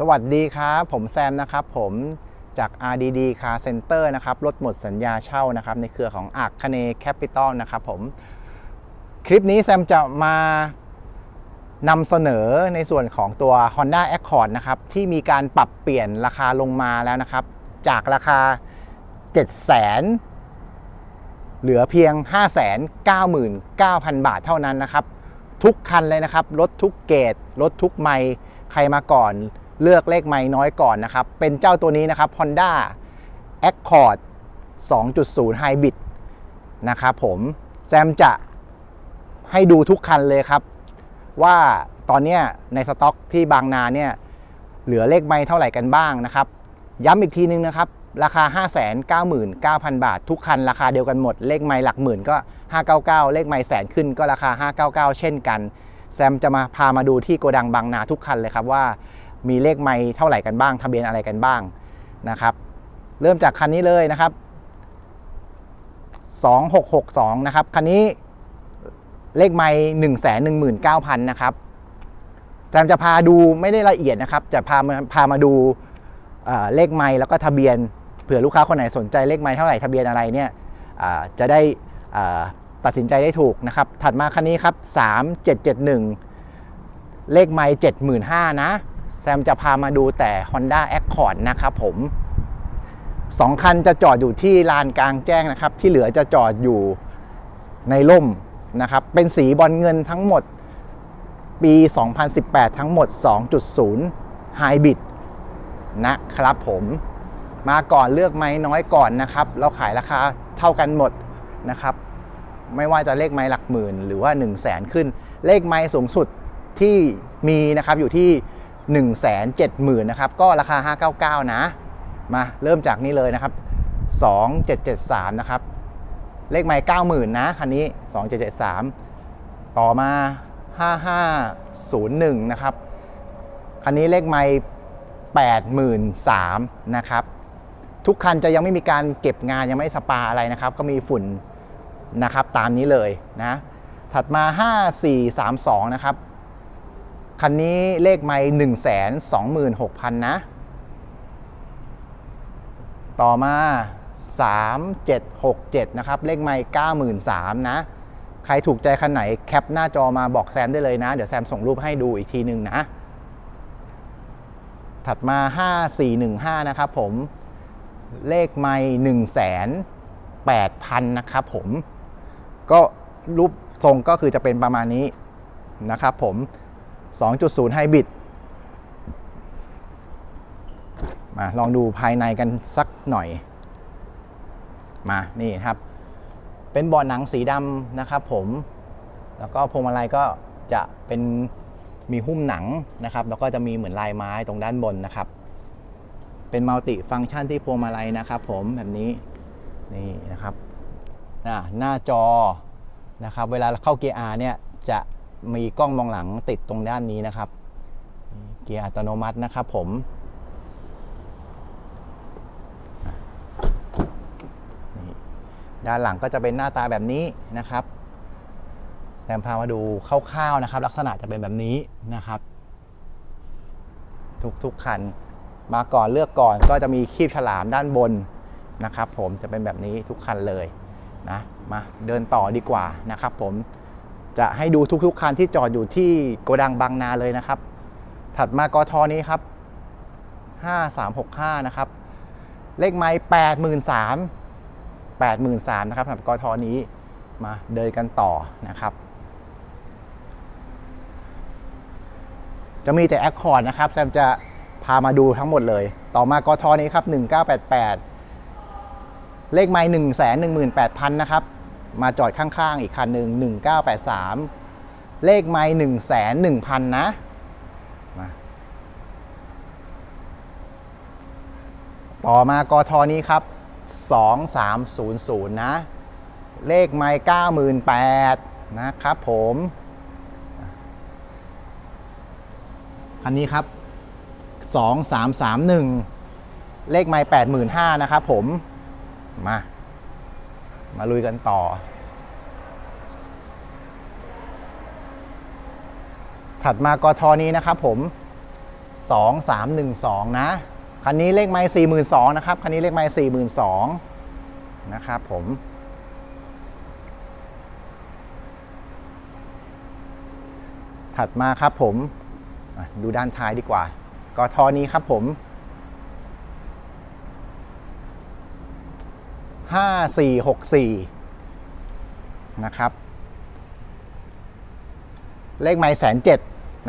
สวัสดีครับ ผมแซมนะครับ ผมจาก RDD Car Center นะครับ รถหมดสัญญาเช่านะครับ ในเครือของอักคเนแคปิตอลนะครับผม คลิปนี้แซมจะมานำเสนอในส่วนของตัว Honda Accord นะครับ ที่มีการปรับเปลี่ยนราคาลงมาแล้วนะครับ จากราคา 7 0 0 0 0 0เหลือเพียง 599,000 บาทเท่านั้นนะครับ ทุกคันเลยนะครับ รถทุกเกรดรถทุกไมล์ใครมาก่อน เลือกเลขไมล์น้อยก่อนนะครับ เป็นเจ้าตัวนี้นะครับ Honda Accord 2.0 Hybrid นะครับผมแซมจะให้ดูทุกคันเลยครับ ว่าตอนนี้ในสต็อกที่บางนาเนี่ยเหลือเลขไมล์เท่าไหร่กันบ้างนะครับ ย้ำอีกทีนึงนะครับ ราคา 599,000 บาท ทุกคันราคาเดียวกันหมด เลขไมล์หลักหมื่นก็ 599 เลขไมล์แสนขึ้นก็ราคา 599 เช่นกัน แซมจะมาพามาดูที่โกดังบางนาทุกคันเลยครับว่า มีเลขไมล์เท่าไหร่กันบ้าง ทะเบียนอะไรกันบ้างนะครับ เริ่มจากคันนี้เลยนะครับ 2662 นะครับ คันนี้เลขไมล์119,000 นะครับแซมจะพาดูไม่ได้ละเอียดนะครับ จะพาพามาดูเเลขไมล์แล้วก็ทะเบียน เผื่อลูกค้าคนไหนสนใจเลขไมล์เท่าไหร่ทะเบียนอะไรเนี่ยจะได้ตัดสินใจได้ถูกนะครับ ถัดมาคันนี้ครับ 3771 เลขไมล์75,000นะ แซมจะพามาดูแต่ Honda Accord นะครับผมสองคันจะจอดอยู่ที่ลานกลางแจ้งนะครับ ที่เหลือจะจอดอยู่ในร่มนะครับ เป็นสีบอลเงินทั้งหมดปี 2018 ทั้งหมด 2.0 Hybrid นะครับผม มาก่อนเลือกไม้น้อยก่อนนะครับ เราขายราคาเท่ากันหมดนะครับ ไม่ว่าจะเลขไม้หลักหมื่น หรือว่า 1 0 0 0 0แสนขึ้น เลขไม้สูงสุดที่มีนะครับอยู่ที่ 1 7 0 0 0 0นะครับก็ราคา 599 นะ มาเริ่มจากนี้เลยนะครับ 2773 นะครับ เลขไม้90,000 นะคันนี้ 2773 ต่อมา 5501 นะครับ คันนี้เลขไม้83,000 นะครับ ทุกคันจะยังไม่มีการเก็บงานยังไม่สปาอะไรนะครับ ก็มีฝุ่นนะครับตามนี้เลยนะ ถัดมา 5432 นะครับ คันนี้เลขไม่126,000นสองหมื่นหกพันนะ ต่อมา 3767 นะครับ เลขไม่93,000นะ ใครถูกใจคันไหนแคปหน้าจอมาบอกแซมได้เลยนะ เดี๋ยวแซมส่งรูปให้ดูอีกทีหนึ่งนะ ถัดมา 5415 นะครับผม เลขไม่1 8 0 0 0 นะครับผม ก็รูปทรงก็คือจะเป็นประมาณนี้นะครับผม 2.0ไฮบริดมาลองดูภายในกันสักหน่อย มานี่ครับ เป็นเบาะหนังสีดำนะครับผม แล้วก็พวงมาลัยก็จะเป็นมีหุ้มหนังนะครับ แล้วก็จะมีเหมือนลายไม้ตรงด้านบนนะครับ เป็นมัลติฟังก์ชันที่พวงมาลัยนะครับผมแบบนี้นี่นะครับหน้าหน้าจอนะครับ เวลาเข้าเกียร์ R เนี่ยจะ มีกล้องมองหลังติดตรงด้านนี้นะครับ เกียร์อัตโนมัตินะครับผม ด้านหลังก็จะเป็นหน้าตาแบบนี้นะครับแซมพามาดูคร่าวๆนะครับ ลักษณะจะเป็นแบบนี้นะครับ ทุกๆคันมาก่อนเลือกก่อนก็จะมีคีบฉลามด้านบนนะครับ ผมจะเป็นแบบนี้ทุกคันเลยนะมาเดินต่อดีกว่านะครับ ผม จะให้ดูทุกๆคันที่จอดอยู่ที่โกดังบางนาเลยนะครับ ถัดมากทอนี้ครับ 5365 นะครับ เลขไม้83,000 83,000นะครับสำหรับกทอนี้มาเดินกันต่อนะครับ จะมีแต่แอคคอร์ดนะครับแซมจะพามาดูทั้งหมดเลย ต่อมากทอนี้ครับ 1988 เลขไม้1 1 8 0 0 0 นะครับ มาจอดข้างๆ อีกคันหนึ่ง1983 เลขไม้1 1 0 0 0นหนึ่งพันนะมาต่อมากทนี้ครับ 2300 นะ เลขไม้98,000นะครับผมคันนี้ครับ 2331 เลขไม้85,000 นะครับผมมา มาลุยกันต่อ ถัดมากทนี้นะครับผม 2312 นะ คันนี้เลขไม้42,000นะครับ คันนี้เลขไม้42,000นะครับผมถัดมาครับผม ดูด้านท้ายดีกว่า กทนี้ครับผม 5464 นะครับ เลขไม้แสนเจ็ด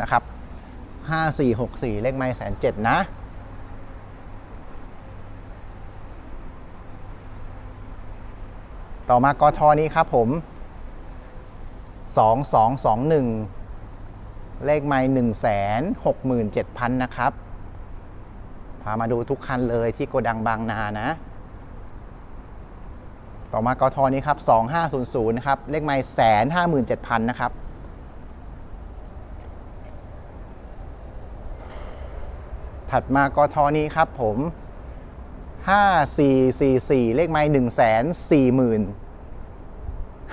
นะครับ 5464 เลขไม้แสนเจ็ดนะ ต่อมากทนี้ครับผม 2221 เลขไม้1 6 7 0 0 0 นะครับ พามาดูทุกคันเลยที่โกดังบางนานะ ต่อมากทนี้ครับ 2500 นะครับ เลขไม้แสนห้าหมื่นเจ็ดพันนะครับ ถัดมากทนี้ครับผม 5444 เลขไม้1 4 4 0 0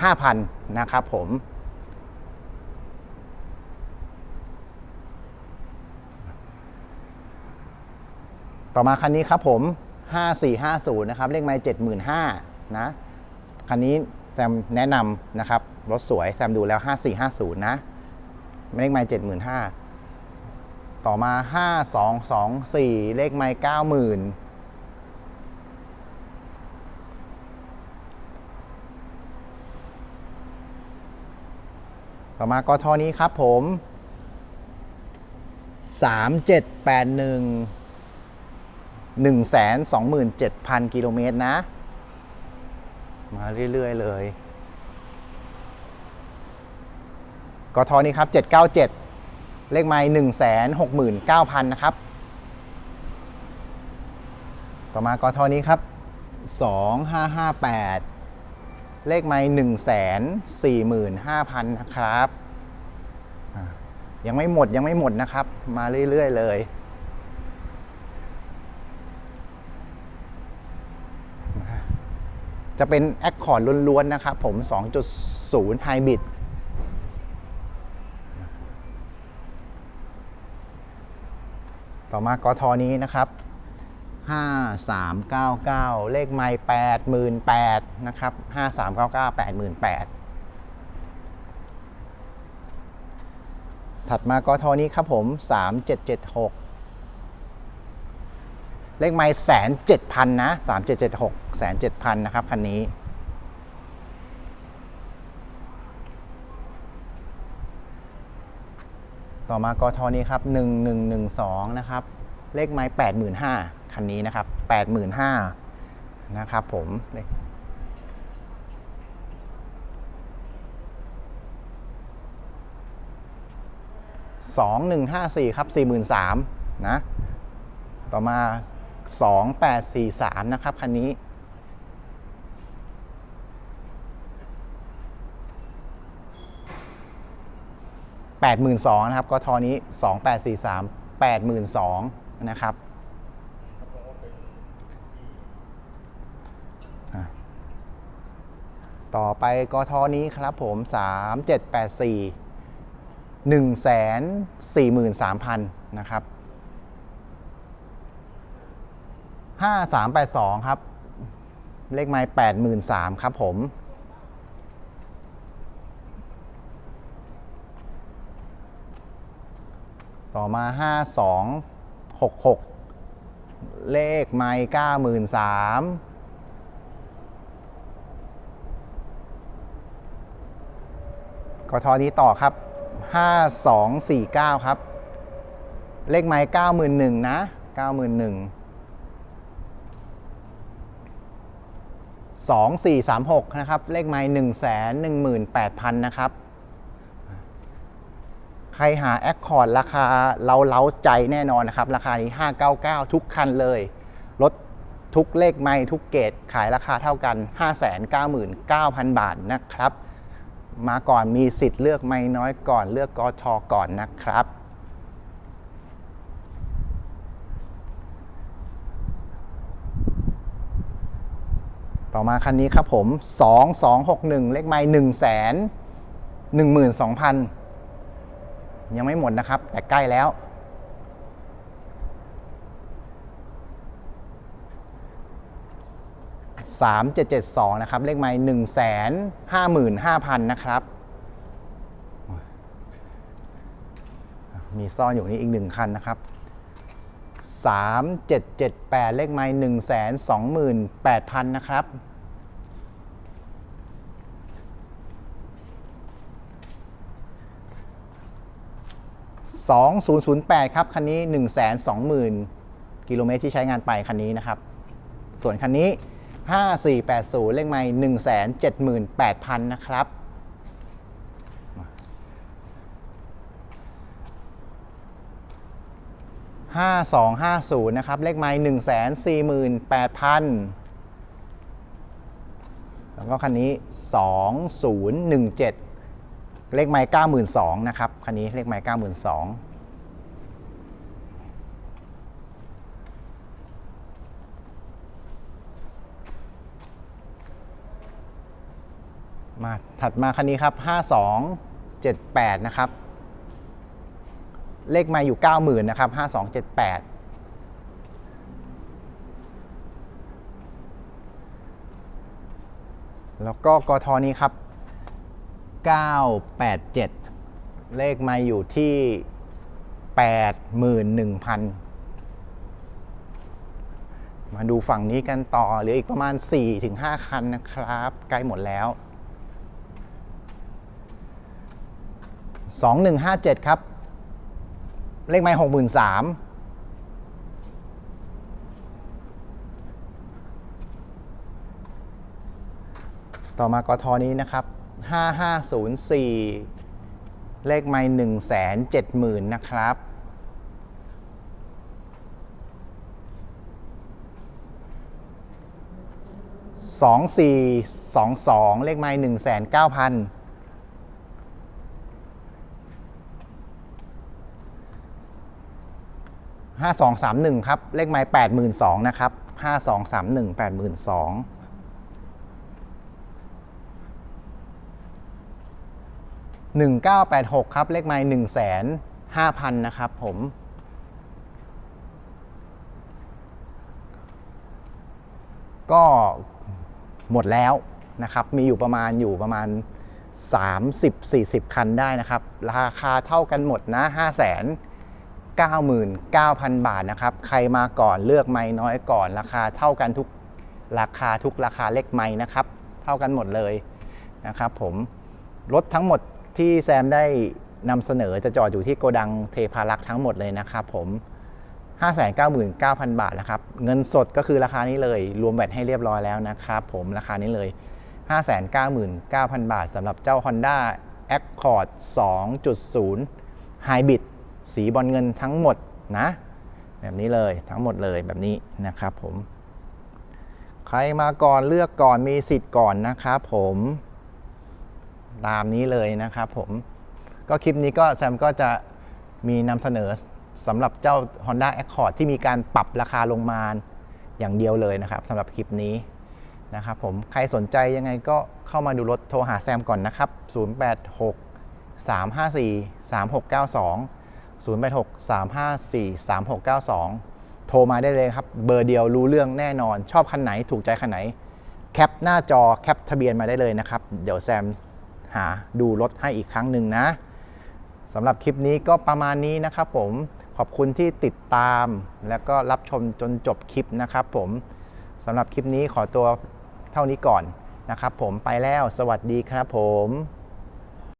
5,000 นะครับผมต่อมาคันนี้ครับผม 5450 นะครับ เลขไม้75,000 นะ คันนี้แซมแนะนำนะครับ รถสวยแซมดูแล้ว 5450 นะเลขไม้75,000ต่อมา 5224 เลขไม้90,000ต่อมากทอนี้ครับผม 3781 127,000 กิโลเมตรนะ มาเรื่อย ๆ เลยกทนี้ครับ 797 เลขไม้169,000 นะครับ ต่อมากทนี้ครับ 2558 เลขไม้145,000 นะครับ ยังไม่หมดยังไม่หมดนะครับ มาเรื่อย ๆ เลย จะเป็น Accord ล้วนๆนะครับผม 2.0 Hybrid ต่อมากทนี้นะครับ 5399 เลขไม้88,000นะครับ 5399 88,000 ถัดมากทนี้ครับผม 3776 เลขไม้แสนเจ็ดพันนะสามเจ็ดเจ็ดหกแสนเจ็ดพันนะครับคันนี้ ต่อมากทนี้ครับหนึ่งหนึ่งหนึ่งสองนะครับ เลขไม้แปดหมื่นห้าคันนี้นะครับแปดหมื่นห้านะครับผมสองหนึ่งห้าสี่ครับสี่หมื่นสามนะ ต่อมา 2843 นะครับ คันนี้82,000นะครับก็ทอนี้2843 82,000นะครับต่อไปกทอนี้ครับผม3784 143,000นะครับ 5382 ครับ เลขไม้83,000ครับผม ต่อมา 5266 เลขไม้93,000กทนี้ต่อครับ 5249 ครับ เลขไม้91,000 นะ 91,000 2436 นะครับ เลขไม้118,000 นะครับ ใครหา Accord ราคาเราเล้าใจแน่นอนนะครับ ราคานี้ 599 ทุกคันเลย รถทุกเลขไม้ทุกเกตขายราคาเท่ากัน 599,000 บาทนะครับ มาก่อนมีสิทธิ์เลือกไม่น้อยก่อนเลือกกทก่อนนะครับ ต่อมาคันนี้ครับผม 2261 เลขไม้1 0 0 0 0 12,000 ยังไม่หมดนะครับ แต่ใกล้แล้วสามเจ็ดเจ็ดสองนะครับ เลขไม่หนึ่งแสนห้าหมื่นห้าพันนะครับ มีซ่อนอยู่นี่อีกหนึ่งคันนะครับ 3778 เลขไม้128,000 นะครับ 2008 ครับ คันนี้ 120,000 กิโลเมตรที่ใช้งานไปคันนี้นะครับ ส่วนคันนี้ 5480 เลขไม้178,000 นะครับ 5250 นะครับ เลขไม้148,000 แล้วก็คันนี้ 2017 เลขไม้92,000 นะครับ คันนี้เลขไม้92,000มาถัดมาคันนี้ครับ 5278 นะครับ เลขมาอยู่ 90,000นะครับ5278แล้วก็กทนี้ครับ 987 เลขมาอยู่ที่ 81,000 มาดูฝั่งนี้กันต่อเหลืออีกประมาณ 4-5 คันนะครับ ใกล้หมดแล้ว 2157 ครับ เลขไม้หกหมื่นสามต่อมากทอนี้นะครับห้าห้าศูนย์สี่เลขไม่1 7 0 0 0 0นนะครับสองสี่สองสองเลขไม่งแสนเก้าพัน 5231 ครับ เลขไม้82,000นะครับ 5231 82,000 1986ครับ เลขไม้1,500,000นะครับผมก็หมดแล้วนะครับ มีอยู่ประมาณอยู่ประมาณ 30-40 คันได้นะครับ ราคาเท่ากันหมดนะ 5 0 0 0 0 99,000 บาทนะครับ ใครมาก่อนเลือกไม้น้อยก่อน ราคาเท่ากันทุกราคาทุกราคาเลขไม้นะครับ เท่ากันหมดเลยนะครับผม รถทั้งหมดที่แซมได้นำเสนอจะจอดอยู่ที่โกดังเทพารักษ์ทั้งหมดเลยนะครับผม 599,000 บาทนะครับ เงินสดก็คือราคานี้เลย รวมแบตให้เรียบร้อยแล้วนะครับผมราคานี้เลย 599,000 บาทสำหรับเจ้า Honda Accord 2.0 Hybrid สีบอลเงินทั้งหมดนะ แบบนี้เลยทั้งหมดเลยแบบนี้นะครับผม ใครมาก่อนเลือกก่อนมีสิทธิ์ก่อนนะครับผมตามนี้เลยนะครับผม ก็คลิปนี้ก็แซมก็จะมีนำเสนอสำหรับเจ้า Honda Accord ที่มีการปรับราคาลงมาอย่างเดียวเลยนะครับสำหรับคลิปนี้นะครับผมใครสนใจยังไงก็เข้ามาดูรถโทรหาแซมก่อนนะครับ 086 354 3692 086 354 3692 โทรมาได้เลยครับ เบอร์เดียวรู้เรื่องแน่นอน ชอบคันไหนถูกใจคันไหน แคปหน้าจอแคปทะเบียนมาได้เลยนะครับ เดี๋ยวแซมหาดูรถให้อีกครั้งหนึ่งนะสำหรับคลิปนี้ก็ประมาณนี้นะครับผมขอบคุณที่ติดตามแล้วก็รับชมจนจบคลิปนะครับผมสำหรับคลิปนี้ขอตัวเท่านี้ก่อนนะครับผมไปแล้วสวัสดีครับผม